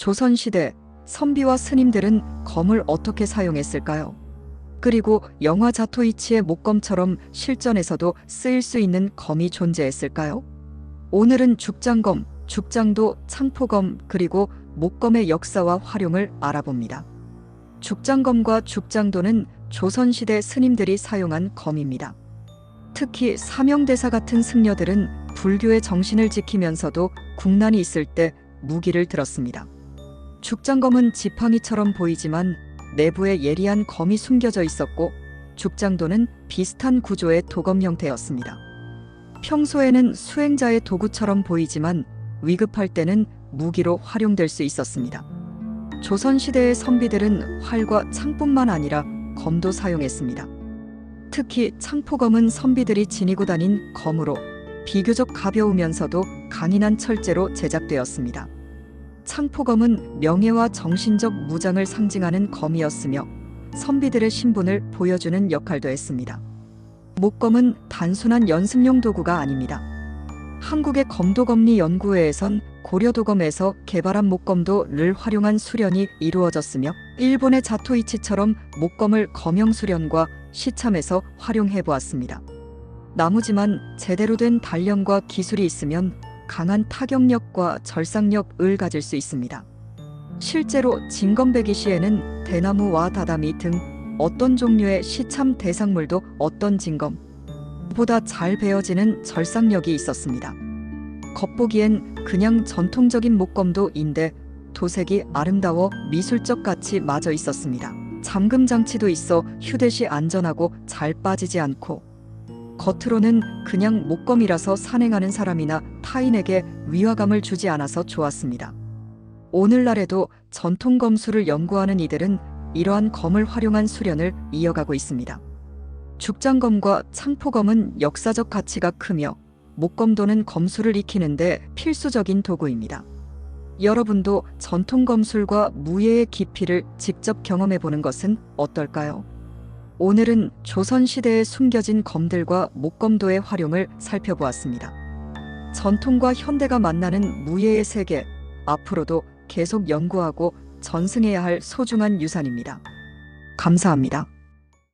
조선시대 선비와 스님들은 검을 어떻게 사용했을까요? 그리고 영화 자토이치의 목검처럼 실전에서도 쓰일 수 있는 검이 존재했을까요? 오늘은 죽장검, 죽장도, 창포검, 그리고 목검의 역사와 활용을 알아봅니다. 죽장검과 죽장도는 조선시대 스님들이 사용한 검입니다. 특히 사명대사 같은 승려들은 불교의 정신을 지키면서도 국난이 있을 때 무기를 들었습니다. 죽장검은 지팡이처럼 보이지만 내부에 예리한 검이 숨겨져 있었고 죽장도는 비슷한 구조의 도검 형태였습니다. 평소에는 수행자의 도구처럼 보이지만 위급할 때는 무기로 활용될 수 있었습니다. 조선시대의 선비들은 활과 창뿐만 아니라 검도 사용했습니다. 특히 창포검은 선비들이 지니고 다닌 검으로 비교적 가벼우면서도 강인한 철제로 제작되었습니다. 창포검은 명예와 정신적 무장을 상징하는 검이었으며 선비들의 신분을 보여주는 역할도 했습니다. 목검은 단순한 연습용 도구가 아닙니다. 한국의 검도검리 연구회에선 고려도검에서 개발한 목검도를 활용한 수련이 이루어졌으며 일본의 자토이치처럼 목검을 검형 수련과 시참에서 활용해 보았습니다. 나무지만 제대로 된 단련과 기술이 있으면 강한 타격력과 절삭력을 가질 수 있습니다. 실제로 진검배기 시에는 대나무와 다다미 등 어떤 종류의 시참 대상물도 어떤 진검보다 잘 베어지는 절삭력이 있었습니다. 겉보기엔 그냥 전통적인 목검도인데 도색이 아름다워 미술적 가치 마저 있었습니다. 잠금 장치도 있어 휴대시 안전하고 잘 빠지지 않고 겉으로는 그냥 목검이라서 산행하는 사람이나 타인에게 위화감을 주지 않아서 좋았습니다. 오늘날에도 전통 검수를 연구하는 이들은 이러한 검을 활용한 수련을 이어가고 있습니다. 죽장검과 창포검은 역사적 가치가 크며 목검도는 검술을 익히는데 필수적인 도구입니다. 여러분도 전통 검술과 무예의 깊이를 직접 경험해 보는 것은 어떨까요? 오늘은 조선시대에 숨겨진 검들과 목검도의 활용을 살펴보았습니다. 전통과 현대가 만나는 무예의 세계, 앞으로도 계속 연구하고 전승해야 할 소중한 유산입니다. 감사합니다.